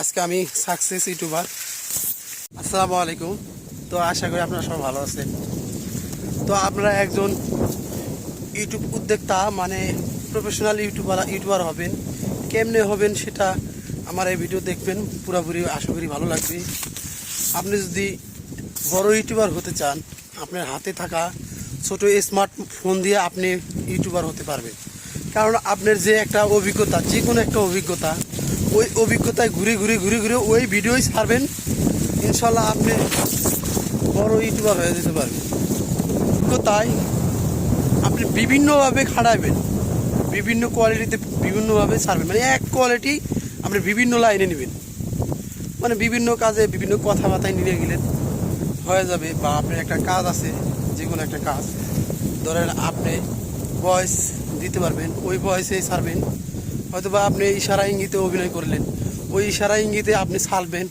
আজকে আমি success YouTuber আসসালামু আলাইকুম তো আশা করি আপনারা সবাই ভালো আছেন। তো আপনারা একজন ইউটিউব উদ্যোক্তা মানে প্রফেশনাল ইউটিউবার ইউটিউবার হবেন। কেমনে হবেন সেটা আমার এই ভিডিও দেখবেন। পুরোপুরি আশা করি ভালো লাগবে। আপনি যদি বড় ইউটিউবার হতে চান, আপনার হাতে থাকা ছোট স্মার্ট ফোন দিয়ে আপনি ইউটিউবার হতে পারবেন। কারণ আপনার যে একটা অভিজ্ঞতা যে কোনো একটা অভিজ্ঞতা ওই অভিজ্ঞতায় ঘুরে ঘুরে ঘুরে ঘুরে ওই ভিডিওই ছাড়বেন। ইনশাল্লাহ আপনি বড় ইউটিউবার হয়ে যেতে পারবেন। অভিজ্ঞতায় আপনি বিভিন্নভাবে খাটাবেন বিভিন্ন কোয়ালিটিতে বিভিন্নভাবে ছাড়বেন। মানে এক কোয়ালিটি আপনি বিভিন্ন লাইনে নেবেন। মানে বিভিন্ন কাজে বিভিন্ন কথাবার্তায় নিয়ে গেলেন হয়ে যাবে বা আপনার একটা কাজ আছে যে কোনো একটা কাজ। ধরেন আপনি ভয়েস দিতে পারবেন, ওই ভয়েসে ছাড়বেন। হয়তো বা আপনি ইশারা ইঙ্গিতে অভিনয় করলেন, ওই ইশারা ইঙ্গিতে আপনি ছাড়বেন।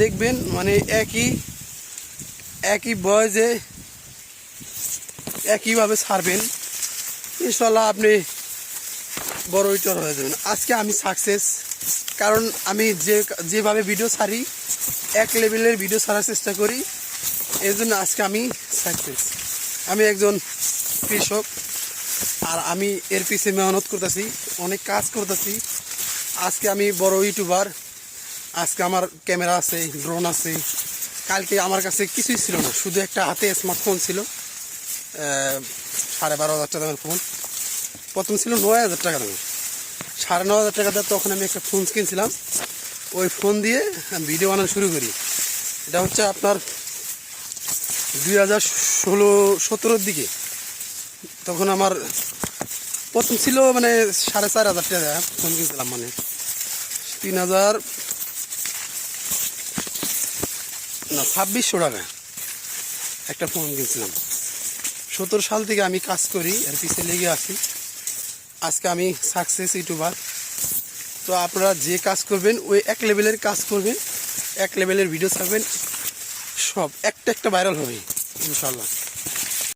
দেখবেন মানে একই একই বয়সে একইভাবে ছাড়বেন। ইনশাল্লাহ আপনি বড় ইউটিউবার হয়ে যাবেন। আজকে আমি সাকসেস কারণ আমি যে, যেভাবে ভিডিও ছাড়ি, এক লেভেলের ভিডিও ছাড়ার চেষ্টা করি এই জন্য আজকে আমি সাকসেস আমি একজন কৃষক। আর আমি এর পিছিয়ে মেহনত করতেছি, অনেক কাজ করতেছি। আজকে আমি বড় ইউটিউবার, আজকে আমার ক্যামেরা আছে, ড্রোন আছে। কালকে আমার কাছে কিছুই ছিল না, শুধু একটা হাতে স্মার্টফোন ছিল সাড়ে বারো হাজার টাকা দামের ফোন প্রথম ছিল নয় হাজার টাকা দামের সাড়ে ন হাজার টাকা দিয়ে তখন আমি একটা ফোন কিনছিলাম। ওই ফোন দিয়ে ভিডিও বানানো শুরু করি। এটা হচ্ছে আপনার দুই হাজার ষোলো, সতেরোর দিকে। তখন আমার প্রথম ছিল মানে সাড়ে চার হাজার টাকা ফোন কিনছিলাম মানে। তিন হাজার না, ছাব্বিশশো টাকা একটা ফোন কিনছিলাম। সতেরো সাল থেকে আমি কাজ করি, এর পিছিয়ে লেগে আছি। আজকে আমি সাকসেস ইউটিউবার। তো আপনারা যে কাজ করবেন, ওই এক লেভেলের কাজ করবেন, এক লেভেলের ভিডিও ছাড়বেন সব একটা একটা ভাইরাল হবে ইনশাল্লাহ